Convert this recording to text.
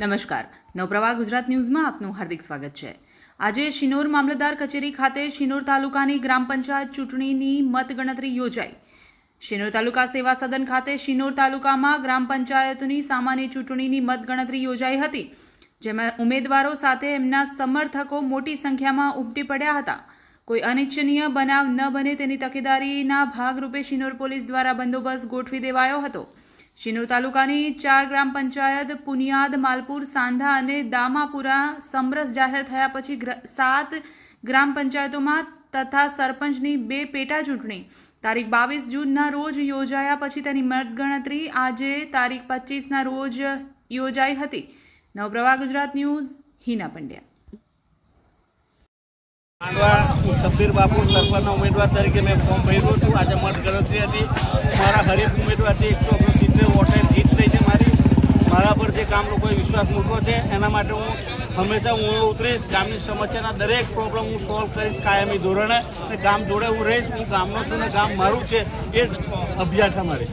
નમસ્કાર. નવપ્રવાહ ગુજરાત ન્યૂઝમાં આપનું હાર્દિક સ્વાગત છે. આજે શિનોર મામલતદાર કચેરી ખાતે શિનોર તાલુકાની ગ્રામ પંચાયત ચૂંટણીની મતગણતરી યોજાઈ. શિનોર તાલુકા સેવા સદન ખાતે શિનોર તાલુકામાં ગ્રામ પંચાયતની સામાન્ય ચૂંટણીની મતગણતરી યોજાઈ હતી, જેમાં ઉમેદવારો સાથે એમના સમર્થકો મોટી સંખ્યામાં ઉમટી પડ્યા હતા. કોઈ અનિચ્છનીય બનાવ ન બને તેની તકેદારીના ભાગરૂપે શિનોર પોલીસ દ્વારા બંદોબસ્ત ગોઠવી દેવાયો હતો. શિનોર તાલુકાની ચાર ગ્રામ પંચાયત પુનિયાદ, માલપુર, સાંધા અને દામાપુરા સમરસ જાહેર થયા પછી સાત ગ્રામ પંચાયતોમાં તથા સરપંચની બે પેટા ચૂંટણી. તારીખ બાવીસ જૂનના રોજ યોજાયા પછી તેની મતગણતરી આજે તારીખ પચીસના રોજ યોજાઈ હતી. નવપ્રવાહ ગુજરાત ન્યૂઝ, હિના પંડ્યા. માંડવા, હું શબ્બીર બાપુ સરપંચના ઉમેદવાર તરીકે મેં ફોર્મ ભર્યું હતું. આજે મતગણતરી હતી. મારા હરીફ ઉમેદવારથી એકસો ઓગણસિત્તેર વોટે જીત થઈ છે મારી મારા પર જે ગામ લોકોએ વિશ્વાસ મૂક્યો છે. એના માટે હું હંમેશા હું ઉતરીશ. ગામની સમસ્યાના દરેક પ્રોબ્લેમ હું સોલ્વ કરીશ કાયમી ધોરણે. અને ગામ જોડે હું રહીશ. હું ગામનો છું ને ગામ મારું છે. એ જ અભ્યાસ અમારે.